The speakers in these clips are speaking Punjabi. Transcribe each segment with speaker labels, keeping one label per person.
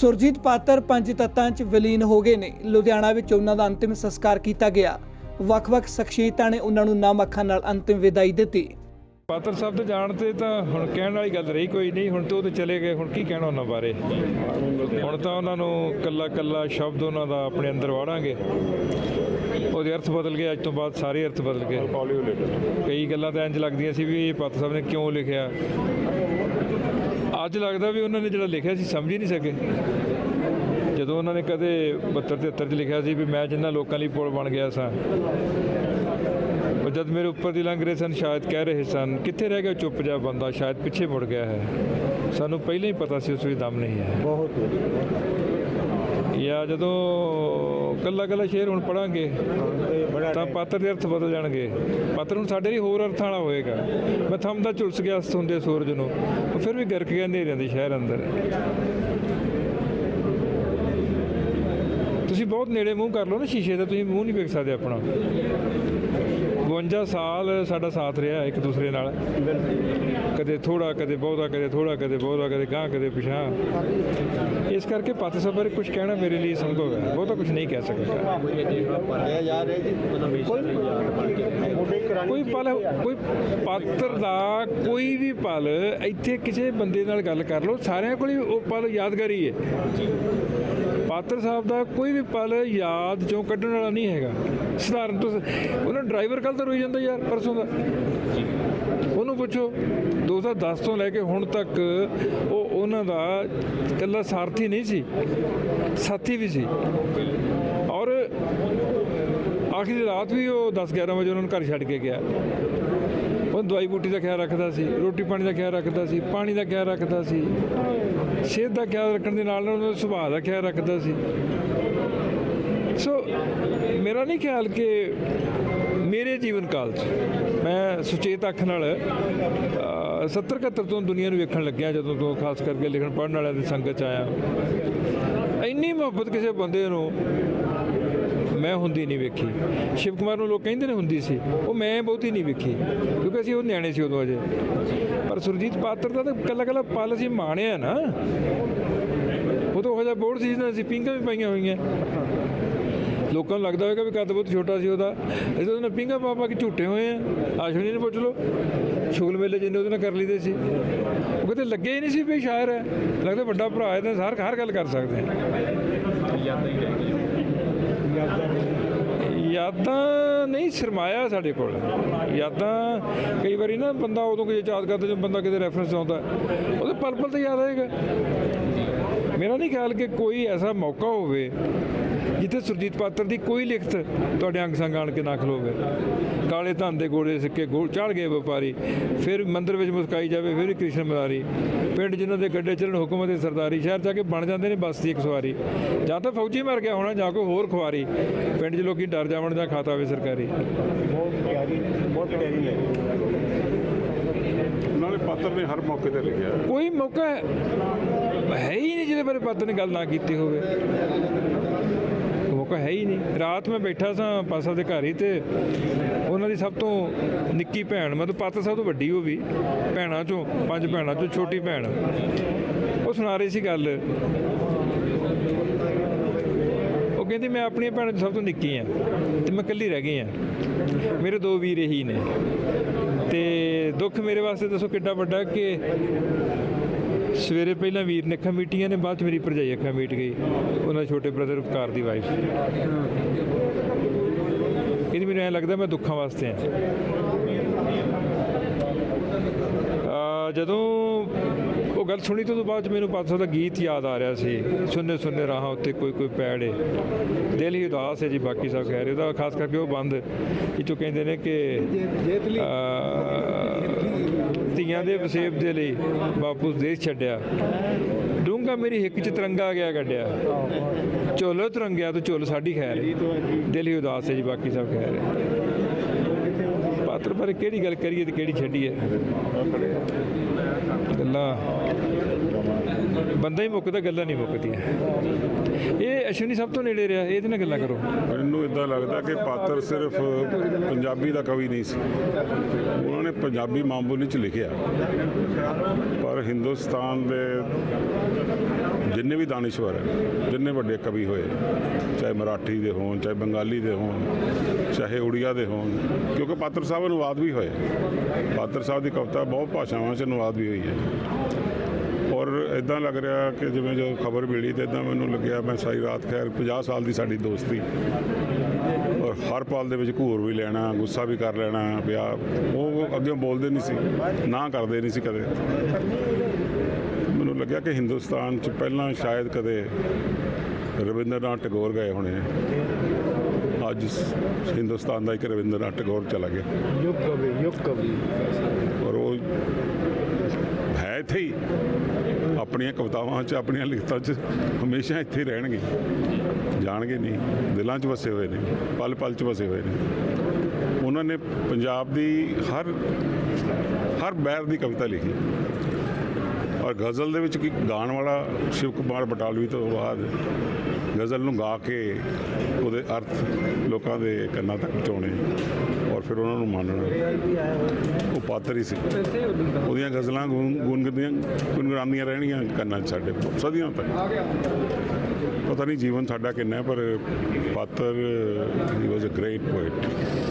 Speaker 1: ਸੁਰਜੀਤ ਪਾਤਰ ਪੰਜ ਤੱਤਾਂ 'ਚ ਵਿਲੀਨ ਹੋ ਗਏ ਨੇ। ਲੁਧਿਆਣਾ ਵਿੱਚ ਉਹਨਾਂ ਦਾ ਅੰਤਿਮ ਸੰਸਕਾਰ ਕੀਤਾ ਗਿਆ। ਵੱਖ-ਵੱਖ ਸ਼ਖਸੀਅਤਾਂ ਨੇ ਉਹਨਾਂ ਨੂੰ ਨਮ ਅੱਖਾਂ ਨਾਲ ਅੰਤਿਮ ਵਿਦਾਈ ਦਿੱਤੀ।
Speaker 2: ਪਾਤਰ ਸਾਹਿਬ ਤੋਂ ਜਾਣ ਤੇ ਤਾਂ ਹੁਣ ਕਹਿਣ ਵਾਲੀ ਗੱਲ ਰਹੀ ਕੋਈ ਨਹੀਂ ਹੁਣ ਤੇ ਉਹ ਤੇ ਚਲੇ ਗਏ ਹੁਣ ਕੀ ਕਹਿਣਾ ਉਹਨਾਂ ਬਾਰੇ? ਹੁਣ ਤਾਂ ਉਹਨਾਂ ਨੂੰ ਕੱਲਾ ਕੱਲਾ ਸ਼ਬਦ ਉਹਨਾਂ ਦਾ ਆਪਣੇ ਅੰਦਰ ਵਾੜਾਂਗੇ। ਉਹਦੇ ਅਰਥ ਬਦਲ ਗਏ ਅੱਜ ਤੋਂ ਬਾਅਦ ਸਾਰੇ ਅਰਥ ਬਦਲ ਗਏ। ਕਈ ਗੱਲਾਂ ਤਾਂ ਇੰਜ ਲੱਗਦੀਆਂ ਸੀ ਵੀ ਇਹ ਪਾਤਰ ਸਾਹਿਬ ਨੇ ਕਿਉਂ ਲਿਖਿਆ? ਅੱਜ ਲੱਗਦਾ ਵੀ ਉਹਨਾਂ ਨੇ ਜਿਹੜਾ ਲਿਖਿਆ ਸੀ ਸਮਝ ਹੀ ਨਹੀਂ ਸਕੇ। ਜਦੋਂ ਉਹਨਾਂ ਨੇ ਕਦੇ 72 73 ਚ ਲਿਖਿਆ ਸੀ ਵੀ ਮੈਂ ਜਿੰਨਾ ਲੋਕਾਂ ਲਈ ਪੁਲ ਬਣ ਗਿਆ ਸਾਂ ਉਹ ਜਦ ਮੇਰੇ ਉੱਪਰ ਦੀ ਲੰਘ ਰਹੇ ਸਨ ਸ਼ਾਇਦ ਕਹਿ ਰਹੇ ਸਨ ਕਿੱਥੇ ਰਹਿ ਗਿਆ ਚੁੱਪ ਜਾ ਬੰਦਾ ਸ਼ਾਇਦ ਪਿੱਛੇ ਮੁੜ ਗਿਆ ਹੈ। ਸਾਨੂੰ ਪਹਿਲਾਂ ਹੀ ਪਤਾ ਸੀ ਉਸ ਵਿੱਚ ਦਮ ਨਹੀਂ ਹੈ।
Speaker 3: ਬਹੁਤ
Speaker 2: ਜਾਂ ਜਦੋਂ ਕੱਲਾ ਕੱਲਾ ਸ਼ੇਰ ਹੁਣ ਪੜਾਂਗੇ ਤਾਂ ਪਾਤਰ ਦੇ ਅਰਥ ਬਦਲ ਜਾਣਗੇ। ਪਾਤਰ ਹੁਣ ਸਾਡੇ ਲਈ ਹੋਰ ਅਰਥਾਂ ਵਾਲਾ ਹੋਏਗਾ। ਮੈਂ ਥੰਮਦਾ ਝੁਲਸ ਗਿਆ ਅਸਤ ਹੁੰਦੇ ਸੂਰਜ ਨੂੰ ਉਹ ਫਿਰ ਵੀ ਗਰਕ ਗਿਆ ਹਨੇਰਿਆਂ ਦੇ ਸ਼ਹਿਰ ਅੰਦਰ। ਤੁਸੀਂ ਬਹੁਤ ਨੇੜੇ ਮੂੰਹ ਕਰ ਲਓ ਨਾ ਸ਼ੀਸ਼ੇ ਦਾ ਤੁਸੀਂ ਮੂੰਹ ਨਹੀਂ ਵੇਖ ਸਕਦੇ ਆਪਣਾ। 52 ਸਾਲ ਸਾਡਾ ਸਾਥ ਰਿਹਾ ਇੱਕ ਦੂਸਰੇ ਨਾਲ। ਕਦੇ ਥੋੜਾ ਕਦੇ ਬਹੁਤਾ, ਕਦੇ ਥੋੜਾ ਕਦੇ ਬਹੁਤਾ, ਕਦੇ ਗਾਂ ਕਦੇ ਪਿਛਾਂ ਇਸ ਕਰਕੇ ਪਾਤਰ ਸਾਹਿਬ ਬਾਰੇ ਕੁਝ ਕਹਿਣਾ ਮੇਰੇ ਲਈ ਸੰਭਵ ਹੈ। ਬਹੁਤਾ ਕੁਝ ਨਹੀਂ ਕਹਿ ਸਕਦਾ।
Speaker 3: ਕੋਈ
Speaker 2: ਕੋਈ ਪਲ, ਕੋਈ ਪਾਤਰ ਦਾ ਕੋਈ ਵੀ ਪਲ ਇੱਥੇ ਕਿਸੇ ਬੰਦੇ ਨਾਲ ਗੱਲ ਕਰ ਲਓ। ਸਾਰਿਆਂ ਕੋਲ ਹੀ ਉਹ ਪਲ ਯਾਦਗਾਰੀ ਹੈ। ਪਾਤਰ ਸਾਹਿਬ ਦਾ ਕੋਈ ਵੀ ਪਲ ਯਾਦ ਚੋਂ ਕੱਢਣ ਵਾਲਾ ਨਹੀਂ ਹੈਗਾ। ਸਧਾਰਨ ਤੋਂ ਉਹਨਾਂ ਡਰਾਈਵਰ ਕੱਲ ਤਾਂ ਰੋਈ ਜਾਂਦਾ ਯਾਰ, ਪਰਸੋਂ ਦਾ। ਉਹਨੂੰ ਪੁੱਛੋ 2010 ਤੋਂ ਲੈ ਕੇ ਹੁਣ ਤੱਕ ਉਹ ਉਹਨਾਂ ਦਾ ਇਕੱਲਾ ਸਾਰਥੀ ਨਹੀਂ ਸੀ, ਸਾਥੀ ਵੀ ਸੀ। ਔਰ ਆਖਰੀ ਰਾਤ ਵੀ ਉਹ 10 11 ਵਜੇ ਉਹਨਾਂ ਨੂੰ ਘਰ ਛੱਡ ਕੇ ਗਿਆ। ਉਹ ਦਵਾਈ ਬੂਟੀ ਦਾ ਖਿਆਲ ਰੱਖਦਾ ਸੀ, ਰੋਟੀ ਪਾਣੀ ਦਾ ਖਿਆਲ ਰੱਖਦਾ ਸੀ, ਪਾਣੀ ਦਾ ਖਿਆਲ ਰੱਖਦਾ ਸੀ। ਸਿਹਤ ਦਾ ਖਿਆਲ ਰੱਖਣ ਦੇ ਨਾਲ ਨਾਲ ਉਹਨਾਂ ਦੇ ਸੁਭਾਅ ਦਾ ਖਿਆਲ ਰੱਖਦਾ ਸੀ। ਸੋ ਮੇਰਾ ਨਹੀਂ ਖਿਆਲ ਕਿ ਮੇਰੇ ਜੀਵਨ ਕਾਲ 'ਚ, ਮੈਂ ਸੁਚੇਤ ਅੱਖ ਨਾਲ 70 71 ਤੋਂ ਦੁਨੀਆ ਨੂੰ ਵੇਖਣ ਲੱਗਿਆ ਜਦੋਂ ਤੋਂ ਖਾਸ ਕਰਕੇ ਲਿਖਣ ਪੜ੍ਹਨ ਵਾਲਿਆਂ ਦੀ ਸੰਗਤ 'ਚ ਆਇਆ। ਇੰਨੀ ਮੁਹੱਬਤ ਕਿਸੇ ਬੰਦੇ ਨੂੰ ਮੈਂ ਹੁੰਦੀ ਨਹੀਂ ਵੇਖੀ। ਸ਼ਿਵ ਕੁਮਾਰ ਨੂੰ ਲੋਕ ਕਹਿੰਦੇ ਨੇ ਹੁੰਦੀ ਸੀ। ਉਹ ਮੈਂ ਬਹੁਤੀ ਨਹੀਂ ਵੇਖੀ, ਕਿਉਂਕਿ ਅਸੀਂ ਉਹ ਨਿਆਣੇ ਸੀ ਉਦੋਂ ਅਜੇ। ਪਰ ਸੁਰਜੀਤ ਪਾਤਰ ਦਾ ਤਾਂ ਕੱਲਾ ਕੱਲਾ ਪਲ ਅਸੀਂ ਮਾਣਿਆ ਨਾ। ਉਹ ਤਾਂ ਉਹ ਜਿਹਾ ਬੋਰਡ ਸੀ ਜਿਹਨਾਂ ਅਸੀਂ ਪਿੰਗਾਂ ਵੀ ਪਾਈਆਂ ਹੋਈਆਂ। ਲੋਕਾਂ ਨੂੰ ਲੱਗਦਾ ਹੋਵੇਗਾ ਵੀ ਕੱਦ ਬਹੁਤ ਛੋਟਾ ਸੀ ਉਹਦਾ। ਅਸੀਂ ਤਾਂ ਉਹਨੇ ਪਿੰਗਾ ਪਾ ਪਾ ਕੇ ਝੂਟੇ ਹੋਏ ਆ। ਆਸ਼ਵਨੀ ਨੇ ਪੁੱਛ ਲਓ। ਸ਼ੁਗਲ ਮੇਲੇ ਜਿੰਨੇ ਉਹਦੇ ਨਾਲ ਕਰ ਲਈਦੇ ਸੀ। ਉਹ ਕਹਿੰਦੇ ਲੱਗੇ ਹੀ ਨਹੀਂ ਸੀ ਵੀ ਸ਼ਾਇਰ ਹੈ। ਲੱਗਦਾ ਵੱਡਾ ਭਰਾ ਹੈ ਤਾਂ ਹਰ ਹਰ ਗੱਲ ਕਰ ਸਕਦੇ ਆ। ਯਾਦਾਂ ਨਹੀਂ ਸਰਮਾਇਆ ਸਾਡੇ ਕੋਲ। ਯਾਦਾਂ ਕਈ ਵਾਰੀ ਨਾ ਬੰਦਾ ਉਦੋਂ ਕੋਈ ਯਾਦ ਕਰਦਾ ਜਦੋਂ ਬੰਦਾ ਕਿਤੇ ਰੈਫਰੈਂਸ ਆਉਂਦਾ, ਉਹਦੇ ਪਲ ਪਲ ਤੇ ਯਾਦ ਆਏਗਾ। ਮੇਰਾ ਨਹੀਂ ਖਿਆਲ ਕਿ ਕੋਈ ਐਸਾ ਮੌਕਾ ਹੋਵੇ ਜਿੱਥੇ ਸੁਰਜੀਤ ਪਾਤਰ ਦੀ ਕੋਈ ਲਿਖਤ ਤੁਹਾਡੇ ਅੰਗ ਸੰਗ ਆਣ ਕੇ ਨਾ ਖਲੋਵੇ ਕਾਲੇ ਧਨ ਦੇ ਗੋੜੇ ਸਿੱਕੇ ਗੋਲ ਚੜ ਗਏ ਵਪਾਰੀ ਫਿਰ ਮੰਦਰ ਵਿੱਚ ਮੁਸਕਾਈ ਜਾਵੇ ਫਿਰ ਕ੍ਰਿਸ਼ਨ ਮੁਰਾਰੀ ਪਿੰਡ ਜਿਨ੍ਹਾਂ ਦੇ ਗੱਡੇ ਚੱਲਣ ਹੁਕਮ ਦੇ ਸਰਦਾਰੀ ਸ਼ਹਿਰ ਜਾ ਕੇ ਬਣ ਜਾਂਦੇ ਨੇ ਬਸ ਦੀ ਇੱਕ ਸਵਾਰੀ। ਜਾਂ ਤਾਂ ਫੌਜੀ ਮਰ ਗਿਆ ਹੋਣਾ ਜਾਂ ਕੋਈ ਹੋਰ ਖੁਆਰੀ। ਪਿੰਡ 'ਚ ਲੋਕੀ ਡਰ ਜਾਵਣ ਜਾਂ ਖਾਤਾ ਹੋਵੇ ਸਰਕਾਰੀ।
Speaker 3: ਬਹੁਤ ਪਿਆਰੀ ਬਹੁਤ ਪਿਆਰੀ ਹੈ।
Speaker 4: ਨਾਲੇ ਪਾਤਰ ਨੇ ਹਰ ਮੌਕੇ ਤੇ ਲਿਖਿਆ।
Speaker 2: ਕੋਈ ਮੌਕਾ ਹੈ ਹੈ ਨਹੀਂ ਜਿਹਦੇ ਬਾਰੇ ਪਾਤਰ ਨੇ ਗੱਲ ਨਾ ਕੀਤੀ ਹੋਵੇ। ਮੌਕਾ ਹੈ ਹੀ ਨਹੀਂ। ਰਾਤ ਮੈਂ ਬੈਠਾ ਸਾਂ ਪਾਸਾ ਦੇ ਘਰ ਹੀ ਤੇ ਉਹਨਾਂ ਦੀ ਸਭ ਤੋਂ ਨਿੱਕੀ ਭੈਣ ਮਤਲਬ ਪਾਤਰ ਸਭ ਤੋਂ ਵੱਡੀ ਉਹ ਵੀ, ਭੈਣਾਂ ਚੋਂ, ਪੰਜ ਭੈਣਾਂ ਚੋਂ ਛੋਟੀ ਭੈਣ। ਉਹ ਸੁਣਾ ਰਹੀ ਸੀ ਗੱਲ। ਉਹ ਕਹਿੰਦੀ, ਮੈਂ ਆਪਣੀਆਂ ਭੈਣਾਂ ਸਭ ਤੋਂ ਨਿੱਕੀ ਆ ਤੇ ਮੈਂ ਇਕੱਲੀ ਰਹਿ ਗਈ ਆ। ਮੇਰੇ ਦੋ ਵੀਰ ਹੀ ਨੇ ਤੇ ਦੁੱਖ ਮੇਰੇ ਵਾਸਤੇ ਦੱਸੋ ਕਿੱਡਾ ਵੱਡਾ ਕਿ ਸਵੇਰੇ ਪਹਿਲਾਂ ਵੀਰ ਨੇ ਅੱਖਾਂ ਮੀਟੀਆਂ ਨੇ ਬਾਅਦ ਚ ਮੇਰੀ ਭਰਜਾਈ ਅੱਖਾਂ ਮੀਟ ਗਈ ਉਹਨਾਂ ਦੇ ਛੋਟੇ ਬ੍ਰਦਰ ਉਪਕਾਰ ਦੀ ਵਾਈਫ ਕਹਿੰਦੀ ਮੈਨੂੰ ਐਂ ਲੱਗਦਾ ਮੈਂ ਦੁੱਖਾਂ ਵਾਸਤੇ ਆ। ਜਦੋਂ ਉਹ ਗੱਲ ਸੁਣੀ ਤੋਂ ਬਾਅਦ ਮੈਨੂੰ ਪਾਤਸ਼ਾਹ ਦਾ ਗੀਤ ਯਾਦ ਆ ਰਿਹਾ ਸੀ। ਸੁੰਨੇ ਸੁੰਨੇ ਰਾਹਾਂ ਉੱਤੇ ਕੋਈ ਕੋਈ ਪੈੜੇ ਦਿਲ ਹੀ ਉਦਾਸ ਹੈ ਜੀ ਬਾਕੀ ਸਭ ਕਹਿ ਰਹੇ ਉਹਦਾ ਖਾਸ ਕਰਕੇ ਉਹ ਬੰਦ ਇਹ ਚੋਂ ਕਹਿੰਦੇ ਨੇ ਕਿ ਧੀਆਂ ਦੇ ਵਸੇਬ ਦੇ ਲਈ ਬਾਪੂ ਦੇਸ਼ ਛੱਡਿਆ। ਡੂੰਗਾ ਮੇਰੀ ਹਿੱਕ 'ਚ ਤਿਰੰਗਾ ਗਿਆ ਗੱਡਿਆ ਝੋਲੋ ਤਿਰੰਗਿਆ ਤੂੰ ਝੋਲ ਸਾਡੀ ਖੈਰ ਦਿਲ ਹੀ ਉਦਾਸ ਹੈ ਜੀ, ਬਾਕੀ ਸਭ ਕਹਿ ਰਹੇ ਪਾਤਰ ਬਾਰੇ ਕਿਹੜੀ ਗੱਲ ਕਰੀਏ ਤੇ ਕਿਹੜੀ ਛੱਡੀਏ? ਗੱਲਾਂ। ਬੰਦਾ ਹੀ ਮੁੱਕਦਾ, ਗੱਲਾਂ ਨਹੀਂ ਮੁੱਕਦੀਆਂ। ਇਹ ਅਸ਼ਵਨੀ ਸਭ ਤੋਂ ਨੇੜੇ ਰਿਹਾ, ਇਹਦੇ ਨਾਲ ਗੱਲਾਂ ਕਰੋ।
Speaker 4: ਮੈਨੂੰ ਇਦਾਂ ਲੱਗਦਾ ਕਿ ਪਾਤਰ ਸਿਰਫ ਪੰਜਾਬੀ ਦਾ ਕਵੀ ਨਹੀਂ ਸੀ। ਉਹਨਾਂ ਨੇ ਪੰਜਾਬੀ ਮਾਂ ਬੋਲੀ ਚ ਲਿਖਿਆ। ਪਰ ਹਿੰਦੁਸਤਾਨ ਦੇ ਜਿੰਨੇ ਵੀ ਦਾਨਿਸ਼ਵਰ ਹੈ, ਜਿੰਨੇ ਵੱਡੇ ਕਵੀ ਹੋਏ, ਚਾਹੇ ਮਰਾਠੀ ਦੇ ਹੋਣ, ਚਾਹੇ ਬੰਗਾਲੀ ਦੇ ਹੋਣ, ਚਾਹੇ ਉੜੀਆ ਦੇ ਹੋਣ, ਕਿਉਂਕਿ ਪਾਤਰ ਸਾਹਿਬ ਅਨੁਵਾਦ ਵੀ ਹੋਏ। ਪਾਤਰ ਸਾਹਿਬ ਦੀ ਕਵਿਤਾ ਬਹੁਤ ਭਾਸ਼ਾਵਾਂ 'ਚ ਅਨੁਵਾਦ ਵੀ ਹੋਈ ਹੈ। ਔਰ ਇਦਾਂ ਲੱਗ ਰਿਹਾ ਕਿ ਜਿਵੇਂ ਜੋ ਖਬਰ ਮਿਲੀ ਤੇ ਇਦਾਂ ਮੈਨੂੰ ਲੱਗਿਆ ਮੈਂ ਸਾਰੀ ਰਾਤ ਖੈਰ 50 ਸਾਲ ਦੀ ਸਾਡੀ ਦੋਸਤੀ। ਔਰ ਹਰ ਪਲ ਦੇ ਵਿੱਚ ਘੂਰ ਵੀ ਲੈਣਾ, ਗੁੱਸਾ ਵੀ ਕਰ ਲੈਣਾ, ਵਿਆਹ ਉਹ ਅੱਗੇ ਬੋਲਦੇ ਨਹੀਂ ਸੀ, ਨਾ ਕਰਦੇ ਨਹੀਂ ਸੀ ਕਦੇ। ਮੈਨੂੰ ਲੱਗਿਆ ਕਿ ਹਿੰਦੁਸਤਾਨ 'ਚ ਪਹਿਲਾਂ ਸ਼ਾਇਦ ਕਦੇ ਰਵਿੰਦਰਨਾਥ ਟੈਗੋਰ ਗਏ ਹੋਣੇ। ਅੱਜ ਹਿੰਦੁਸਤਾਨ ਦਾ ਇੱਕ ਰਵਿੰਦਰਨਾਥ ਟੈਗੋਰ ਚਲਾ ਗਿਆ।
Speaker 3: ਯੁੱਗ ਕਵੀ ਯੁੱਗ ਕਵੀ।
Speaker 4: ਔਰ ਉਹ ਹੈ ਇੱਥੇ ਹੀ। ਆਪਣੀਆਂ ਕਵਿਤਾਵਾਂ 'ਚ ਆਪਣੀਆਂ ਲਿਖਤਾਂ 'ਚ ਹਮੇਸ਼ਾ ਇੱਥੇ ਰਹਿਣਗੇ। ਜਾਣਗੇ ਨਹੀਂ। ਦਿਲਾਂ 'ਚ ਵਸੇ ਹੋਏ ਨੇ। ਪਲ ਪਲ 'ਚ ਵਸੇ ਹੋਏ ਨੇ। ਉਹਨਾਂ ਨੇ ਪੰਜਾਬ ਦੀ ਹਰ ਹਰ ਬੈਰ ਦੀ ਕਵਿਤਾ ਲਿਖੀ। ਔਰ ਗਜ਼ਲ ਦੇ ਵਿੱਚ ਕੀ ਗਾਣ ਵਾਲਾ ਸ਼ਿਵ ਕੁਮਾਰ ਬਟਾਲਵੀ ਤੋਂ ਬਾਅਦ ਗਜ਼ਲ ਨੂੰ ਗਾ ਕੇ ਉਹਦੇ ਅਰਥ ਲੋਕਾਂ ਦੇ ਕੰਨਾਂ ਤੱਕ ਪਹੁੰਚਾਉਣੇ ਔਰ ਫਿਰ ਉਹਨਾਂ ਨੂੰ ਮੰਨਣਾ। ਉਹ ਪਾਤਰ ਹੀ ਸੀ। ਉਹਦੀਆਂ ਗਜ਼ਲਾਂ ਗੁਣ- ਗੁਣਗੁਣਦੀਆਂ ਗੁਣਗੁਣਾਉਂਦੀਆਂ ਰਹਿਣੀਆਂ ਕੰਨਾਂ 'ਚ ਸਾਡੇ ਸਦੀਆਂ ਤੱਕ। ਪਤਾ ਨਹੀਂ ਜੀਵਨ ਸਾਡਾ ਕਿੰਨਾ ਪਰ ਪਾਤਰ ਹੀ was a great poet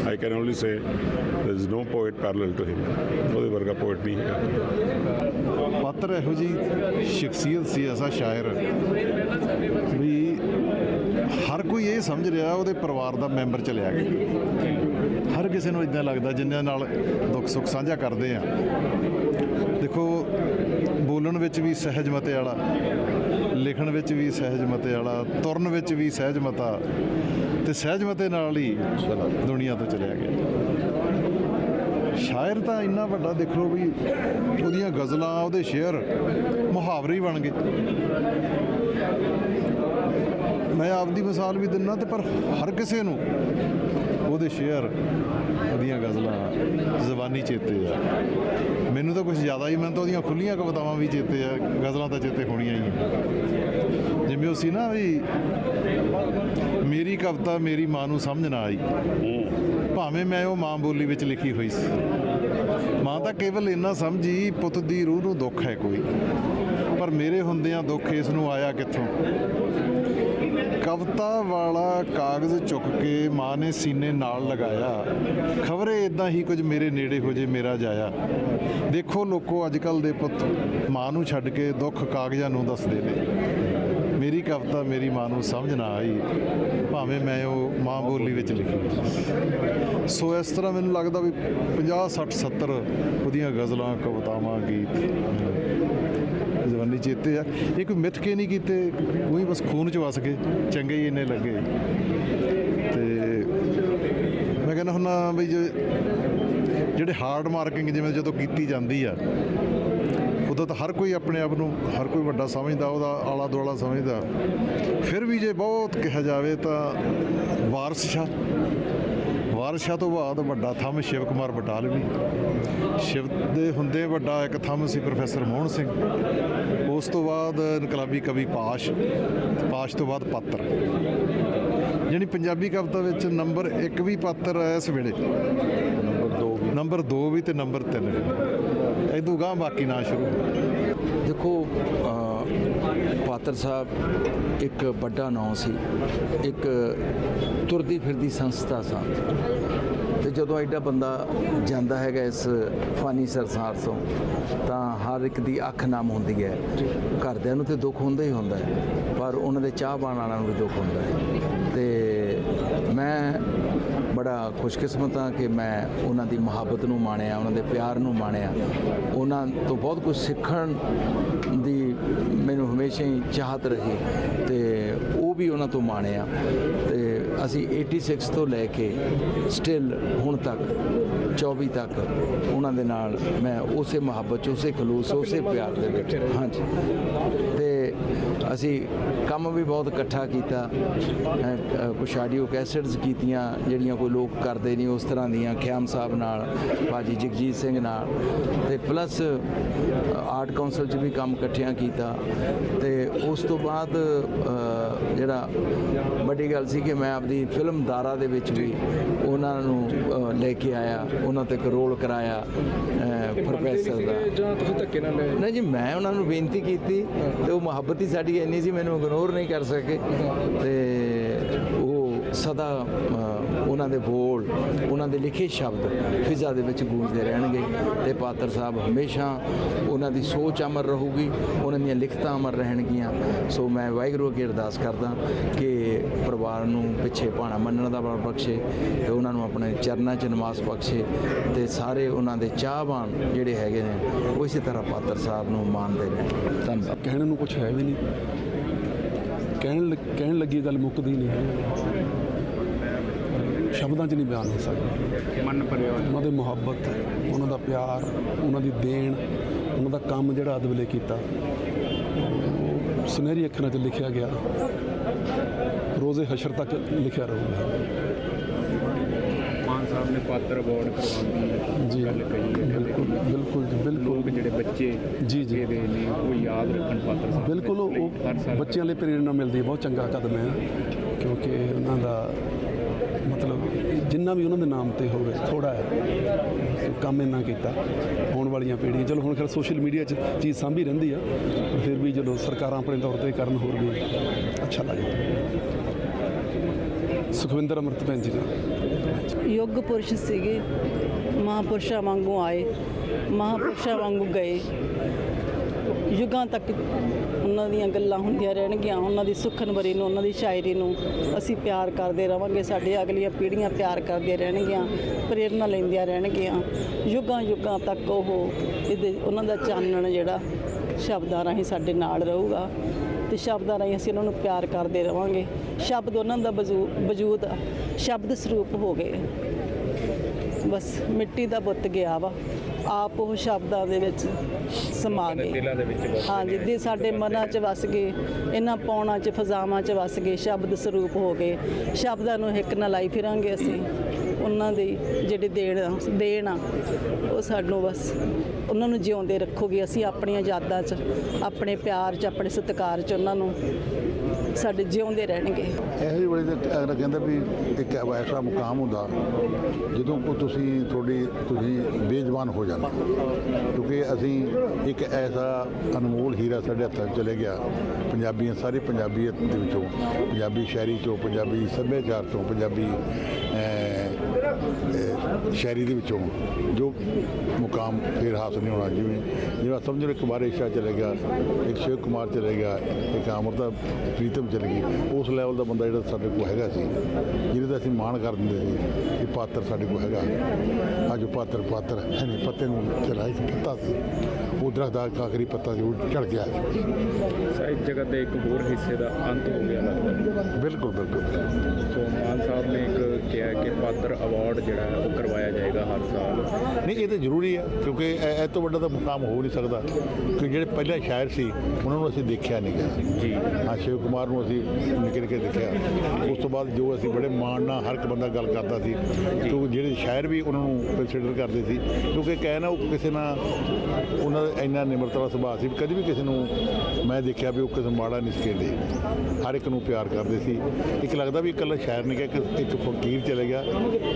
Speaker 4: I can only say there is no poet parallel to him ਉਹਦੇ ਵਰਗਾ ਪੋਇਟ ਨਹੀਂ ਹੈਗਾ।
Speaker 5: ਪਾਤਰ ਇਹੋ ਜੀ ਸ਼ਖਸੀਅਤ ਸੀ, ਐਸਾ ਸ਼ਾਇਰ। ਵੀ ਹਰ ਕੋਈ ਇਹ ਸਮਝ ਰਿਹਾ ਉਹਦੇ ਪਰਿਵਾਰ ਦਾ ਮੈਂਬਰ ਚਲਿਆ ਗਿਆ। ਹਰ ਕਿਸੇ ਨੂੰ ਇਦਾਂ ਲੱਗਦਾ ਜਿੰਨਾਂ ਨਾਲ ਦੁੱਖ ਸੁੱਖ ਸਾਂਝਾ ਕਰਦੇ ਆ। ਦੇਖੋ, ਬੋਲਣ ਵਿੱਚ ਵੀ ਸਹਿਜ ਮਤੇ ਵਾਲਾ, ਲਿਖਣ ਵਿੱਚ ਵੀ ਸਹਿਜ ਮਤੇ ਵਾਲਾ, ਤੁਰਨ ਵਿੱਚ ਵੀ ਸਹਿਜ ਮਤਾ, ਤੇ ਸਹਿਜ ਮਤੇ ਨਾਲ ਹੀ ਦੁਨੀਆ ਤੋਂ ਚਲਿਆ ਗਿਆ। ਸ਼ਾਇਰ ਤਾਂ ਇੰਨਾ ਵੱਡਾ ਦੇਖ ਲਓ ਵੀ ਉਹਦੀਆਂ ਗਜ਼ਲਾਂ, ਉਹਦੇ ਸ਼ੇਅਰ ਮੁਹਾਵਰੇ ਬਣ ਗਏ। ਮੈਂ ਆਪਦੀ ਮਿਸਾਲ ਵੀ ਦਿੰਨਾ ਤੇ ਪਰ ਹਰ ਕਿਸੇ ਨੂੰ ਉਹਦੇ ਸ਼ੇਅਰ ਉਹਦੀਆਂ ਗਜ਼ਲਾਂ ਜ਼ਬਾਨੀ ਚੇਤੇ ਆ। ਮੈਨੂੰ ਤਾਂ ਕੁਝ ਜ਼ਿਆਦਾ ਹੀ, ਮੈਨੂੰ ਤਾਂ ਉਹਦੀਆਂ ਖੁੱਲੀਆਂ ਕਵਿਤਾਵਾਂ ਵੀ ਚੇਤੇ ਆ, ਗਜ਼ਲਾਂ ਤਾਂ ਚੇਤੇ ਹੋਣੀਆਂ ਹੀ ਜਿਵੇਂ ਉਹ ਸੀ ਨਾ ਵੀ ਮੇਰੀ ਕਵਿਤਾ ਮੇਰੀ ਮਾਂ ਨੂੰ ਸਮਝ ਨਾ ਆਈ। ਭਾਵੇਂ ਮੈਂ ਉਹ ਮਾਂ ਬੋਲੀ ਵਿੱਚ ਲਿਖੀ ਹੋਈ ਸੀ। ਮਾਂ ਤਾਂ ਕੇਵਲ ਇੰਨਾ ਸਮਝੀ, ਪੁੱਤ ਦੀ ਰੂਹ ਨੂੰ ਦੁੱਖ ਹੈ ਕੋਈ। ਪਰ ਮੇਰੇ ਹੁੰਦਿਆਂ ਦੁੱਖ ਇਸ ਨੂੰ ਆਇਆ ਕਿੱਥੋਂ? ਕਵਿਤਾ ਵਾਲਾ ਕਾਗਜ਼ ਚੁੱਕ ਕੇ ਮਾਂ ਨੇ ਸੀਨੇ ਨਾਲ ਲਗਾਇਆ। ਖਬਰੇ ਇਦਾਂ ਹੀ ਕੁਝ ਮੇਰੇ ਨੇੜੇ ਹੋ ਜੇ ਮੇਰਾ ਜਾਇਆ। ਦੇਖੋ ਲੋਕੋ ਅੱਜ ਕੱਲ ਦੇ ਪੁੱਤ, ਮਾਂ ਨੂੰ ਛੱਡ ਕੇ ਦੁੱਖ ਕਾਗਜ਼ਾਂ ਨੂੰ ਦੱਸਦੇ ਨੇ। ਮੇਰੀ ਕਵਿਤਾ ਮੇਰੀ ਮਾਂ ਨੂੰ ਸਮਝ ਨਾ ਆਈ। ਭਾਵੇਂ ਮੈਂ ਉਹ ਮਾਂ ਬੋਲੀ ਵਿੱਚ ਲਿਖੀ। ਸੋ ਇਸ ਤਰ੍ਹਾਂ ਮੈਨੂੰ ਲੱਗਦਾ ਵੀ 50 60 70 ਉਹਦੀਆਂ ਗਜ਼ਲਾਂ, ਕਵਿਤਾਵਾਂ, ਗੀਤ। ਜਵਾਨੀ ਚੇਤੇ ਆ। ਇਹ ਕੋਈ ਮਿੱਥ ਕੇ ਨਹੀਂ ਕੀਤੇ, ਉਹੀ ਬਸ ਖੂਨ ਚ ਵਸ ਗਏ, ਚੰਗੇ ਹੀ ਇੰਨੇ ਲੱਗੇ। ਤੇ ਮੈਂ ਕਹਿੰਦਾ ਹੁੰਦਾ ਵੀ ਜੇ ਜਿਹੜੇ ਹਾਰਡ ਮਾਰਕਿੰਗ ਜਿਵੇਂ ਜਦੋਂ ਕੀਤੀ ਜਾਂਦੀ ਆ, ਉਦੋਂ ਤਾਂ ਹਰ ਕੋਈ ਆਪਣੇ ਆਪ ਨੂੰ, ਹਰ ਕੋਈ ਵੱਡਾ ਸਮਝਦਾ, ਉਹਦਾ ਆਲਾ ਦੁਆਲਾ ਸਮਝਦਾ। ਫਿਰ ਵੀ ਜੇ ਬਹੁਤ ਕਿਹਾ ਜਾਵੇ ਤਾਂ ਵਾਰਸ ਸ਼ਾਹ। ਵਾਰਸ ਤੋਂ ਬਾਅਦ ਵੱਡਾ ਥੰਮ ਸ਼ਿਵ ਕੁਮਾਰ ਬਟਾਲਵੀ। ਸ਼ਿਵ ਦੇ ਹੁੰਦੇ ਵੱਡਾ ਇੱਕ ਥੰਮ ਸੀ ਪ੍ਰੋਫੈਸਰ ਮੋਹਨ ਸਿੰਘ। ਉਸ ਤੋਂ ਬਾਅਦ ਇਨਕਲਾਬੀ ਕਵੀ ਪਾਸ਼ ਪਾਸ਼ ਤੋਂ ਬਾਅਦ ਪਾਤਰ। ਯਾਨੀ ਪੰਜਾਬੀ ਕਵਿਤਾ ਵਿੱਚ ਨੰਬਰ 1 ਵੀ ਪਾਤਰ ਹੈ ਇਸ ਵੇਲੇ। ਨੰਬਰ 2 ਨੰਬਰ 2 ਵੀ ਤੇ ਨੰਬਰ 3 ਵੀ। ਇਦੋਂ ਗਾਂ ਬਾਕੀ ਨਾ ਸ਼ੁਰੂ।
Speaker 6: ਦੇਖੋ ਪਾਤਰ ਸਾਹਿਬ, ਇੱਕ ਵੱਡਾ ਨਾਂ ਸੀ। ਇੱਕ ਤੁਰਦੀ ਫਿਰਦੀ ਸੰਸਥਾ ਸਾਂ। ਤੇ ਜਦੋਂ ਐਡਾ ਬੰਦਾ ਜਾਂਦਾ ਹੈਗਾ ਇਸ ਫਾਨੀ ਸੰਸਾਰ ਤੋਂ, ਤਾਂ ਹਰ ਇੱਕ ਦੀ ਅੱਖ ਨਾਮ ਹੁੰਦੀ ਹੈ। ਘਰਦਿਆਂ ਨੂੰ ਤੇ ਦੁੱਖ ਹੁੰਦਾ ਹੀ ਹੁੰਦਾ ਪਰ ਉਹਨਾਂ ਦੇ ਚਾਹ ਚਾਹਵਾਨ ਵਾਲਿਆਂ ਨੂੰ ਵੀ ਦੁੱਖ ਹੁੰਦਾ ਹੈ। ਤੇ ਮੈਂ ਬੜਾ ਖੁਸ਼ਕਿਸਮਤ ਹਾਂ ਕਿ ਮੈਂ ਉਹਨਾਂ ਦੀ ਮੁਹੱਬਤ ਨੂੰ ਮਾਣਿਆ, ਉਹਨਾਂ ਦੇ ਪਿਆਰ ਨੂੰ ਮਾਣਿਆ। ਉਹਨਾਂ ਤੋਂ ਬਹੁਤ ਕੁਝ ਸਿੱਖਣ ਦੀ ਮੈਨੂੰ ਹਮੇਸ਼ਾ ਹੀ ਚਾਹਤ ਰਹੀ ਤੇ ਉਹ ਵੀ ਉਹਨਾਂ ਤੋਂ ਮਾਣਿਆ। ਤੇ ਅਸੀਂ 86 ਤੋਂ ਲੈ ਕੇ ਸਟਿਲ ਹੁਣ ਤੱਕ 24 ਤੱਕ ਉਹਨਾਂ ਦੇ ਨਾਲ ਮੈਂ ਉਸੇ ਮੁਹੱਬਤ 'ਚ, ਉਸੇ ਖਲੂਸ, ਉਸੇ ਪਿਆਰ ਦੇ ਵਿੱਚ। ਹਾਂਜੀ। ਤੇ ਅਸੀਂ ਕੰਮ ਵੀ ਬਹੁਤ ਇਕੱਠਾ ਕੀਤਾ ਕੁਛ ਆਡੀਓ ਕੈਸਟਸ ਕੀਤੀਆਂ, ਜਿਹੜੀਆਂ ਕੋਈ ਲੋਕ ਕਰਦੇ ਨਹੀਂ, ਉਸ ਤਰ੍ਹਾਂ ਦੀਆਂ, ਖਿਆਮ ਸਾਹਿਬ ਨਾਲ, ਭਾਜੀ ਜਗਜੀਤ ਸਿੰਘ ਨਾਲ। ਤੇ ਪਲੱਸ ਆਰਟ ਕਾਉਂਸਲ 'ਚ ਵੀ ਕੰਮ ਇਕੱਠਿਆਂ ਕੀਤਾ। ਤੇ ਉਸ ਤੋਂ ਬਾਅਦ ਜਿਹੜਾ ਵੱਡੀ ਗੱਲ ਸੀ ਕਿ ਮੈਂ ਆਪਦੀ ਫਿਲਮ ਦਾਰਾ ਦੇ ਵਿੱਚ ਵੀ ਉਹਨਾਂ ਨੂੰ ਲੈ ਕੇ ਆਇਆ ਉਹਨਾਂ ਤੇ ਇੱਕ ਰੋਲ ਕਰਾਇਆ ਪ੍ਰੋਫੈਸਰ ਦਾ।
Speaker 2: ਜਾਂ ਤੁਸੀਂ ਧੱਕੇ ਨਾਲ ਲੈ
Speaker 6: ਨਹੀਂ ਜੀ ਮੈਂ ਉਹਨਾਂ ਨੂੰ ਬੇਨਤੀ ਕੀਤੀ ਤੇ ਉਹ ਮੁਹੱਬਤ ਹੀ ਸਾਡੀ ਇੰਨੀ ਸੀ ਮੈਨੂੰ ਇਗਨੋਰ ਨਹੀਂ ਕਰ ਸਕੇ। ਤੇ ਸਦਾ ਉਹਨਾਂ ਦੇ ਬੋਲ, ਉਹਨਾਂ ਦੇ ਲਿਖੇ ਸ਼ਬਦ ਫਿਜ਼ਾ ਦੇ ਵਿੱਚ ਗੂੰਜਦੇ ਰਹਿਣਗੇ ਤੇ ਪਾਤਰ ਸਾਹਿਬ ਹਮੇਸ਼ਾ ਉਹਨਾਂ ਦੀ ਸੋਚ ਅਮਰ ਰਹੂਗੀ, ਉਹਨਾਂ ਦੀਆਂ ਲਿਖਤਾਂ ਅਮਰ ਰਹਿਣਗੀਆਂ। ਸੋ ਮੈਂ ਵਾਹਿਗੁਰੂ ਅੱਗੇ ਅਰਦਾਸ ਕਰਦਾ ਕਿ ਪਰਿਵਾਰ ਨੂੰ ਪਿੱਛੇ ਭਾਣਾ ਮੰਨਣ ਦਾ ਬਲ ਬਖਸ਼ੇ ਤੇ ਉਹਨਾਂ ਨੂੰ ਆਪਣੇ ਚਰਨਾਂ 'ਚ ਨਮਾਜ਼ ਬਖਸ਼ੇ ਤੇ ਸਾਰੇ ਉਹਨਾਂ ਦੇ ਚਾਹਵਾਨ ਜਿਹੜੇ ਹੈਗੇ ਨੇ, ਉਹ ਇਸੇ ਤਰ੍ਹਾਂ ਪਾਤਰ ਸਾਹਿਬ ਨੂੰ ਮੰਨਦੇ ਨੇ ਧੰਨਵਾਦ।
Speaker 7: ਕਹਿਣ ਨੂੰ ਕੁਝ ਹੈ ਵੀ ਨਹੀਂ। ਕਹਿਣ ਲੱਗ- ਕਹਿਣ ਲੱਗੀ ਗੱਲ ਮੁੱਕਦੀ ਨਹੀਂ। ਸ਼ਬਦਾਂ 'ਚ ਨਹੀਂ ਬਿਆਨ ਹੋ ਸਕਦਾ।
Speaker 3: ਮਨ ਭਰਿਆ
Speaker 7: ਉਹਨਾਂ ਦੇ ਮੁਹੱਬਤ ਉਹਨਾਂ ਦਾ ਪਿਆਰ ਉਹਨਾਂ ਦੀ ਦੇਣ ਉਹਨਾਂ ਦਾ ਕੰਮ ਜਿਹੜਾ ਅਦਬਲੇ ਕੀਤਾ। ਸੁਨਹਿਰੀ ਅੱਖਰਾਂ 'ਚ ਲਿਖਿਆ ਗਿਆ। ਰੋਜ਼ੇ ਹਸ਼ਰ ਤੱਕ ਲਿਖਿਆ ਰਹੂਗਾ।
Speaker 3: ਮਾਨ ਸਾਹਿਬ ਨੇ ਪਾਤਰ ਅਵਾਰਡ ਕਰਵਾਉਣ
Speaker 7: ਜੀ।
Speaker 3: ਦੀ ਗੱਲ ਕਹੀ ਹੈ।
Speaker 7: ਬਿਲਕੁਲ ਬਿਲਕੁਲ ਜੀ, ਬਿਲਕੁਲ।
Speaker 3: ਲੋਕ ਜਿਹੜੇ ਬੱਚੇ
Speaker 7: ਜੀ ਜੀ।
Speaker 3: ਇਹਦੇ ਨੇ ਉਹ ਯਾਦ ਰੱਖਣ ਪਾਤਰ ਸਾਹਿਬ
Speaker 7: ਬਿਲਕੁਲ ਉਹ ਬੱਚਿਆਂ ਲਈ ਪ੍ਰੇਰਣਾ ਮਿਲਦੀ ਹੈ। ਬਹੁਤ ਚੰਗਾ ਕਦਮ ਹੈ। ਕਿਉਂਕਿ ਉਹਨਾਂ ਦਾ ਜਿੰਨਾ ਵੀ ਉਹਨਾਂ ਦੇ ਨਾਮ ਤੇ ਹੋਵੇ ਥੋੜਾ ਕੰਮ ਇੰਨਾ ਕੀਤਾ, ਆਉਣ ਵਾਲੀਆਂ ਪੀੜ੍ਹੀਆਂ, ਚਲੋ ਹੁਣ ਖੈਰ ਸੋਸ਼ਲ ਮੀਡੀਆ 'ਚ ਚੀਜ਼ ਸਾਂਭੀ ਰਹਿੰਦੀ ਆ, ਪਰ ਫਿਰ ਵੀ ਜਦੋਂ ਸਰਕਾਰਾਂ ਆਪਣੇ ਤੌਰ ਤੇ ਕਰਨ ਹੋਰ ਵੀ ਅੱਛਾ ਲੱਗਦਾ ਸੁਖਵਿੰਦਰ ਅਮਰਤਪੈਨ ਜੀ ਦਾ।
Speaker 8: ਯੁੱਗ ਪੁਰਸ਼ ਸੀਗੇ, ਮਹਾਪੁਰਸ਼ਾਂ ਵਾਂਗੂ ਆਏ, ਮਹਾਪੁਰਸ਼ਾਂ ਵਾਂਗੂ ਗਏ। ਯੁੱਗਾਂ ਤੱਕ ਉਹਨਾਂ ਦੀਆਂ ਗੱਲਾਂ ਹੁੰਦੀਆਂ ਰਹਿਣਗੀਆਂ, ਉਹਨਾਂ ਦੀ ਸੁਖਨਵਰੀ ਨੂੰ, ਉਹਨਾਂ ਦੀ ਸ਼ਾਇਰੀ ਨੂੰ ਅਸੀਂ ਪਿਆਰ ਕਰਦੇ ਰਵਾਂਗੇ ਸਾਡੀਆਂ ਅਗਲੀਆਂ ਪੀੜ੍ਹੀਆਂ ਪਿਆਰ ਕਰਦੀਆਂ ਰਹਿਣਗੀਆਂ, ਪ੍ਰੇਰਨਾ ਲੈਂਦੀਆਂ ਰਹਿਣਗੀਆਂ। ਯੁੱਗਾਂ ਯੁੱਗਾਂ ਤੱਕ ਉਹ ਇਹਦੇ, ਉਹਨਾਂ ਦਾ ਚਾਨਣ ਜਿਹੜਾ ਸ਼ਬਦਾਂ ਰਾਹੀਂ ਸਾਡੇ ਨਾਲ ਰਹੂਗਾ ਤੇ ਸ਼ਬਦਾਂ ਰਾਹੀਂ ਅਸੀਂ ਉਹਨਾਂ ਨੂੰ ਪਿਆਰ ਕਰਦੇ ਰਵਾਂਗੇ। ਸ਼ਬਦ ਉਹਨਾਂ ਦਾ ਵਜੂ- ਵਜੂਦ, ਸ਼ਬਦ ਸਰੂਪ ਹੋ ਗਏ। ਬਸ ਮਿੱਟੀ ਦਾ ਬੁੱਤ ਗਿਆ ਵਾ। ਆਪ ਉਹ ਸ਼ਬਦਾਂ ਦੇ ਵਿੱਚ ਸਮਾ ਗਏ।
Speaker 3: ਦਿਲਾਂ ਦੇ ਵਿੱਚ ਵਸਦੇ
Speaker 8: ਹਾਂਜੀ ਦੇ ਸਾਡੇ ਮਨਾਂ 'ਚ ਵਸ ਗਏ ਇਹਨਾਂ ਪੌਣਾਂ 'ਚ ਫਜ਼ਾਵਾਂ 'ਚ ਵਸ ਗਏ ਸ਼ਬਦ ਸਰੂਪ ਹੋ ਗਏ। ਸ਼ਬਦਾਂ ਨੂੰ ਹਿੱਕ ਨਾਲ ਲਾਈ ਫਿਰਾਂਗੇ ਅਸੀਂ। ਉਹਨਾਂ ਦੀ ਜਿਹੜੀ ਦੇਣ ਆ- ਦੇਣ ਆ ਉਹ ਸਾਨੂੰ ਬਸ ਉਹਨਾਂ ਨੂੰ ਜਿਉਂਦੇ ਰੱਖੋਗੇ ਅਸੀਂ ਆਪਣੀਆਂ ਯਾਦਾਂ 'ਚ ਆਪਣੇ ਪਿਆਰ 'ਚ ਆਪਣੇ ਸਤਿਕਾਰ 'ਚ ਉਹਨਾਂ ਨੂੰ। ਸਾਡੇ ਜਿਉਂਦੇ ਰਹਿਣਗੇ।
Speaker 9: ਇਹੋ ਜਿਹੀ ਵੇਲੇ ਤੇ ਅਗਲਾ ਕਹਿੰਦਾ ਵੀ ਇੱਕ ਐਸਾ ਮੁਕਾਮ ਹੁੰਦਾ ਜਦੋਂ ਕੋ ਤੁਸੀਂ ਤੁਹਾਡੀ ਤੁਸੀਂ ਬੇਜ਼ਬਾਨ ਹੋ ਜਾਂਦੇ। ਕਿਉਂਕਿ ਅਸੀਂ ਇੱਕ ਐਸਾ ਅਨਮੋਲ ਹੀਰਾ ਸਾਡੇ ਹੱਥਾਂ 'ਚ ਚਲੇ ਗਿਆ, ਪੰਜਾਬੀਆਂ ਸਾਰੇ ਪੰਜਾਬੀਅਤ ਦੇ ਵਿੱਚੋਂ, ਪੰਜਾਬੀ ਸ਼ਾਇਰੀ ਚੋਂ, ਪੰਜਾਬੀ ਸੱਭਿਆਚਾਰ ਚੋਂ, ਪੰਜਾਬੀ ਸ਼ਾਇਰੀ ਦੇ ਵਿੱਚੋਂ ਜੋ ਮੁਕਾਮ ਫਿਰ ਹਾਸਲ ਨਹੀਂ ਹੋਣਾ ਜਿਵੇਂ ਜਿਹੜਾ ਸਮਝੋ ਇੱਕ ਵਾਰ ਈਸ਼ਾ ਚਲੇ ਗਿਆ ਇੱਕ ਸ਼ਿਵ ਕੁਮਾਰ ਚਲੇ ਗਿਆ ਇੱਕ ਅਮਰਤਾ ਪ੍ਰੀਤਮ ਚਲੇ ਗਈ ਉਸ ਲੈਵਲ ਦਾ ਬੰਦਾ ਜਿਹੜਾ ਸਾਡੇ ਕੋਲ ਹੈਗਾ ਸੀ ਜਿਹਦੇ ਦਾ ਅਸੀਂ ਮਾਣ ਕਰ ਦਿੰਦੇ ਸੀ ਇਹ ਪਾਤਰ ਸਾਡੇ ਕੋਲ ਹੈਗਾ। ਅੱਜ ਪਾਤਰ ਪਾਤਰ ਹੈ ਨਹੀਂ ਪੱਤੇ ਨੂੰ ਚਲਾਈ ਪੱਤਾ ਸੀ। ਉਹ ਦਰਖਤ ਦਾ ਆਖਰੀ ਪੱਤਾ ਉਹ ਝੜ ਗਿਆ।
Speaker 3: ਸਾਹਿਤ ਜਗਤ ਦੇ ਇੱਕ ਹੋਰ ਹਿੱਸੇ ਦਾ ਅੰਤ ਹੋ ਗਿਆ ਲੱਗਦਾ।
Speaker 9: ਬਿਲਕੁਲ ਬਿਲਕੁਲ।
Speaker 3: ਸੋ ਮਾਨ ਸਾਹਿਬ ਨੇ ਇੱਕ ਕਿਹਾ ਕਿ ਪਾਤਰ ਅਵਾਰਡ ਜਿਹੜਾ ਹੈ ਉਹ ਕਰਵਾਇਆ ਜਾਏਗਾ ਹਰ ਸਾਲ।
Speaker 9: ਨਹੀਂ ਇਹ ਤਾਂ ਜ਼ਰੂਰੀ ਹੈ ਕਿਉਂਕਿ ਇਹ ਇਹ ਤੋਂ ਵੱਡਾ ਤਾਂ ਮੁਕਾਮ ਹੋ ਨਹੀਂ ਸਕਦਾ। ਕਿ ਜਿਹੜੇ ਪਹਿਲੇ ਸ਼ਾਇਰ ਸੀ ਉਹਨਾਂ ਨੂੰ ਅਸੀਂ ਦੇਖਿਆ ਨਹੀਂ ਗਿਆ।
Speaker 3: ਜੀ।
Speaker 9: ਹਾਂ ਸ਼ਿਵ ਕੁਮਾਰ ਨੂੰ ਅਸੀਂ ਨਿੱਕੇ ਨਿੱਕੇ ਦੇਖਿਆ। ਉਸ ਤੋਂ ਬਾਅਦ ਜੋ ਅਸੀਂ ਬੜੇ ਮਾਣ ਨਾਲ ਹਰ ਇੱਕ ਬੰਦਾ ਗੱਲ ਕਰਦਾ ਸੀ ਕਿਉਂਕਿ ਜਿਹੜੇ ਸ਼ਾਇਰ ਵੀ ਉਹਨਾਂ ਨੂੰ ਕੰਸੀਡਰ ਕਰਦੇ ਸੀ ਕਿਉਂਕਿ ਕਹਿ ਨਾ ਉਹ ਕਿਸੇ ਨਾਲ ਉਹਨਾਂ ਦਾ ਇੰਨਾ ਨਿਮਰਤਾ ਦਾ ਸੁਭਾਅ ਸੀ ਕਦੇ ਵੀ ਕਿਸੇ ਨੂੰ ਮੈਂ ਦੇਖਿਆ ਵੀ ਉਹ ਕਿਸੇ ਮਾੜਾ ਨਹੀਂ ਸੀ ਕਹਿੰਦੇ। ਹਰ ਇੱਕ ਨੂੰ ਪਿਆਰ ਕਰਦੇ ਸੀ। ਇੱਕ ਲੱਗਦਾ ਵੀ ਇਕੱਲਾ ਸ਼ਾਇਰ ਨਹੀਂ ਗਿਆ ਇੱਕ ਇੱਕ ਫਕੀਰ ਚਲੇ ਗਿਆ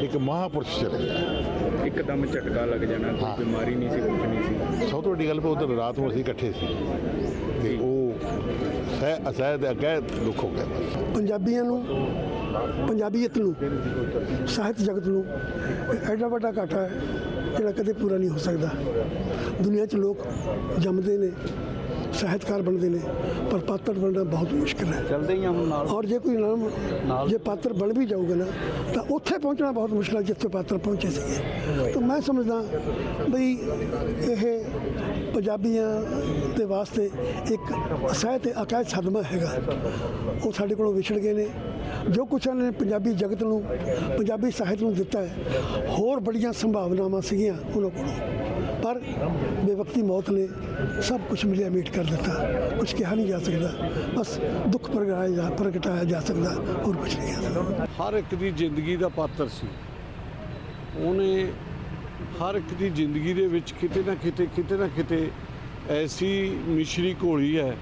Speaker 9: ਇੱਕ ਮਹਾਪੁਰਸ਼ ਚਲੇ ਗਿਆ।
Speaker 3: ਇੱਕਦਮ ਝਟਕਾ ਲੱਗ ਜਾਣਾ। ਕੋਈ ਬਿਮਾਰੀ ਨਹੀਂ ਸੀ ਕੁਝ ਨਹੀਂ ਸੀ।
Speaker 9: ਸਭ ਤੋਂ ਵੱਡੀ ਗੱਲ ਵੀ ਉਧਰ ਰਾਤ ਨੂੰ ਅਸੀਂ ਇਕੱਠੇ ਸੀ। ਤੇ ਉਹ ਸਹਿ ਅਸਹਿ ਦੇ ਅੱਗੇ ਦੁੱਖ ਹੋ ਗਿਆ
Speaker 10: ਪੰਜਾਬੀਆਂ ਨੂੰ ਪੰਜਾਬੀਅਤ ਨੂੰ ਸਾਹਿਤ ਜਗਤ ਨੂੰ ਐਡਾ ਵੱਡਾ ਘਾਟਾ ਹੈ ਜਿਹੜਾ ਕਦੇ ਪੂਰਾ ਨਹੀਂ ਹੋ ਸਕਦਾ। ਦੁਨੀਆ 'ਚ ਲੋਕ ਜੰਮਦੇ ਨੇ। ਸਾਹਿਤਕਾਰ ਬਣਦੇ ਨੇ ਪਰ ਪਾਤਰ ਬਣਨਾ ਬਹੁਤ ਮੁਸ਼ਕਿਲ ਹੈ।
Speaker 7: ਚੱਲਦੇ ਹੀ ਆ ਹੁਣ ਨਾਲ।
Speaker 10: ਔਰ ਜੇ ਕੋਈ ਨਾਮ ਜੇ ਪਾਤਰ ਬਣ ਵੀ ਜਾਊਗਾ ਨਾ ਤਾਂ ਉੱਥੇ ਪਹੁੰਚਣਾ ਬਹੁਤ ਮੁਸ਼ਕਿਲ ਹੈ ਜਿੱਥੇ ਪਾਤਰ ਪਹੁੰਚੇ ਸੀਗੇ। ਤਾਂ ਮੈਂ ਸਮਝਦਾ ਬਈ ਇਹ ਪੰਜਾਬੀਆਂ ਦੇ ਵਾਸਤੇ ਇੱਕ ਅਸਹਿ ਤੇ ਅਕਾਇਦ ਸਦਮਾ ਹੈਗਾ। ਉਹ ਸਾਡੇ ਕੋਲੋਂ ਵਿਛੜ ਗਏ ਨੇ। ਜੋ ਕੁਛ ਉਹਨਾਂ ਨੇ ਪੰਜਾਬੀ ਜਗਤ ਨੂੰ ਪੰਜਾਬੀ ਸਾਹਿਤ ਨੂੰ ਦਿੱਤਾ ਹੈ ਹੋਰ ਬੜੀਆਂ ਸੰਭਾਵਨਾਵਾਂ ਸੀਗੀਆਂ ਉਹਨਾਂ ਕੋਲੋਂ। ਪਰ ਬੇਵਕਤੀ ਮੌਤ ਨੇ ਸਭ ਕੁਝ ਮਿਲਿਆ ਮੀਟ ਕਰ ਦਿੱਤਾ। ਕੁਝ ਕਿਹਾ ਨਹੀਂ ਜਾ ਸਕਦਾ। ਬਸ ਦੁੱਖ ਪ੍ਰਗਟਾਇਆ ਜਾ ਪ੍ਰਗਟਾਇਆ ਜਾ ਸਕਦਾ। ਹੋਰ ਕੁਝ ਨਹੀਂ ਕਿਹਾ ਸਕਦਾ।
Speaker 11: ਹਰ ਇੱਕ ਦੀ ਜ਼ਿੰਦਗੀ ਦਾ ਪਾਤਰ ਸੀ। ਉਹਨੇ ਹਰ ਇੱਕ ਦੀ ਜ਼ਿੰਦਗੀ ਦੇ ਵਿੱਚ ਕਿਤੇ ਨਾ ਕਿਤੇ ਕਿਤੇ ਨਾ ਕਿਤੇ ਐਸੀ ਮਿਸ਼ਰੀ ਘੋਲੀ ਹੈ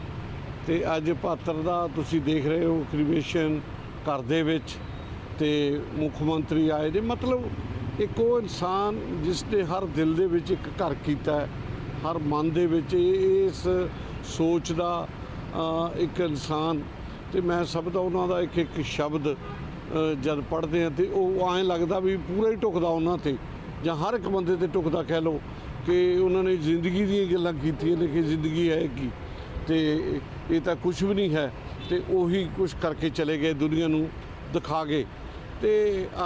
Speaker 11: ਤੇ ਅੱਜ ਪਾਤਰ ਦਾ ਤੁਸੀਂ ਦੇਖ ਰਹੇ ਹੋ ਕ੍ਰਿਮੇਸ਼ਨ ਘਰ ਦੇ ਵਿੱਚ ਤੇ ਮੁੱਖ ਮੰਤਰੀ ਆਏ ਨੇ। ਮਤਲਬ ਇੱਕ ਉਹ ਇਨਸਾਨ ਜਿਸ ਨੇ ਹਰ ਦਿਲ ਦੇ ਵਿੱਚ ਇੱਕ ਘਰ ਕੀਤਾ ਹਰ ਮਨ ਦੇ ਵਿੱਚ ਇਹ- ਇਸ ਸੋਚ ਦਾ ਇੱਕ ਇਨਸਾਨ। ਤੇ ਮੈਂ ਸਭ ਦਾ ਉਹਨਾਂ ਦਾ ਇੱਕ ਇੱਕ ਸ਼ਬਦ ਜਦ ਪੜ੍ਹਦੇ ਆ ਤੇ ਉਹ ਐਂ ਲੱਗਦਾ ਵੀ ਪੂਰਾ ਹੀ ਟੁਕਦਾ ਉਹਨਾਂ ਤੇ। ਜਾਂ ਹਰ ਇੱਕ ਬੰਦੇ ਤੇ ਟੁਕਦਾ ਕਹਿ ਲਓ ਕਿ ਉਹਨਾਂ ਨੇ ਜ਼ਿੰਦਗੀ ਦੀਆਂ ਗੱਲਾਂ ਕੀਤੀਆਂ ਨੇ ਕਿ ਜ਼ਿੰਦਗੀ ਹੈ ਕੀ। ਤੇ ਇਹ ਤਾਂ ਕੁਝ ਵੀ ਨਹੀਂ ਹੈ ਤੇ ਉਹੀ ਕੁਝ ਕਰਕੇ ਚਲੇ ਗਏ ਦੁਨੀਆ ਨੂੰ ਦਿਖਾ ਗਏ ਤੇ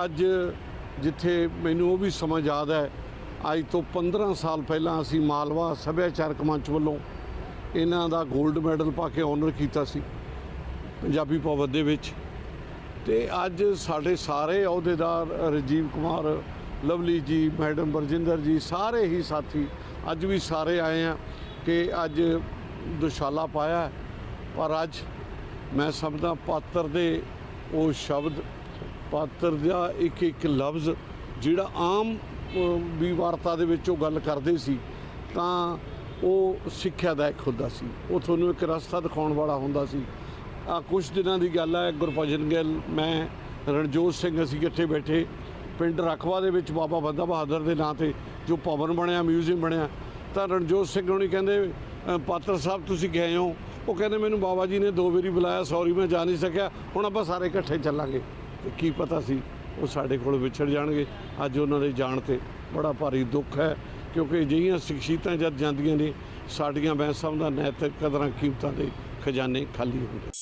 Speaker 11: ਅੱਜ ਜਿੱਥੇ ਮੈਨੂੰ ਉਹ ਵੀ ਸਮਾਂ ਯਾਦ ਹੈ, ਅੱਜ ਤੋਂ 15 ਸਾਲ ਪਹਿਲਾਂ ਅਸੀਂ ਮਾਲਵਾ ਸੱਭਿਆਚਾਰਕ ਮੰਚ ਵੱਲੋਂ ਇਹਨਾਂ ਦਾ 골ਡ ਮੈਡਲ ਪਾ ਕੇ ਆਨਰ ਕੀਤਾ ਸੀ, ਪੰਜਾਬੀ ਭਵਨ ਦੇ ਵਿੱਚ। ਤੇ ਅੱਜ ਸਾਡੇ ਸਾਰੇ ਅਹੁਦੇਦਾਰ ਰਾਜੀਵ ਕੁਮਾਰ, ਲਵਲੀ ਜੀ, ਮੈਡਮ ਬਰਜਿੰਦਰ ਜੀ, ਸਾਰੇ ਹੀ ਸਾਥੀ ਅੱਜ ਵੀ ਸਾਰੇ ਆਏ ਆ ਕਿ ਅੱਜ ਦੁਸ਼ਾਲਾ ਪਾਇਆ ਪਰ ਅੱਜ ਮੈਂ ਸਮਝਦਾ ਪਾਤਰ ਦੇ ਉਹ ਸ਼ਬਦ ਪਾਤਰ ਦਾ ਇੱਕ ਇੱਕ ਲਫ਼ਜ਼ ਜਿਹੜਾ ਆਮ ਵੀ ਵਾਰਤਾ ਦੇ ਵਿੱਚ ਉਹ ਗੱਲ ਕਰਦੇ ਸੀ, ਤਾਂ ਉਹ ਸਿੱਖਿਆਦਾਇਕ ਹੁੰਦਾ ਸੀ। ਉਹ ਤੁਹਾਨੂੰ ਇੱਕ ਰਸਤਾ ਦਿਖਾਉਣ ਵਾਲਾ ਹੁੰਦਾ ਸੀ। ਆ ਕੁਝ ਦਿਨਾਂ ਦੀ ਗੱਲ ਹੈ ਗੁਰਭਜਨ ਗਿੱਲ, ਮੈਂ, ਰਣਜੋਤ ਸਿੰਘ, ਅਸੀਂ ਇਕੱਠੇ ਬੈਠੇ ਪਿੰਡ ਰਖਵਾ ਦੇ ਵਿੱਚ ਬਾਬਾ ਬੰਦਾ ਬਹਾਦਰ ਦੇ ਨਾਂ ਤੇ ਜੋ ਭਵਨ ਬਣਿਆ, ਮਿਊਜ਼ੀਅਮ ਬਣਿਆ, ਤਾਂ ਰਣਜੋਤ ਸਿੰਘ ਹੋਣੀ ਕਹਿੰਦੇ ਪਾਤਰ ਸਾਹਿਬ ਤੁਸੀਂ ਗਏ ਹੋ। ਉਹ ਕਹਿੰਦੇ, ਮੈਨੂੰ ਬਾਬਾ ਜੀ ਨੇ ਦੋ ਵਾਰੀ ਬੁਲਾਇਆ, ਸੌਰੀ, ਮੈਂ ਜਾ ਨਹੀਂ ਸਕਿਆ। ਹੁਣ ਆਪਾਂ ਸਾਰੇ ਇਕੱਠੇ ਚੱਲਾਂਗੇ। ਤੇ ਕੀ ਪਤਾ ਸੀ ਉਹ ਸਾਡੇ ਕੋਲ ਵਿਛੜ ਜਾਣਗੇ। ਅੱਜ ਉਹਨਾਂ ਦੇ ਜਾਣ ਤੇ ਬੜਾ ਭਾਰੀ ਦੁੱਖ ਹੈ, ਕਿਉਂਕਿ ਅਜਿਹੀਆਂ ਸ਼ਖਸੀਅਤਾਂ ਜਦ ਜਾਂਦੀਆਂ ਨੇ, ਸਾਡੀਆਂ ਬੈਂਸਾਂ ਦਾ ਨੈਤਿਕ ਕਦਰਾਂ ਕੀਮਤਾਂ ਦੇ ਖਜ਼ਾਨੇ ਖਾਲੀ ਹੁੰਦੇ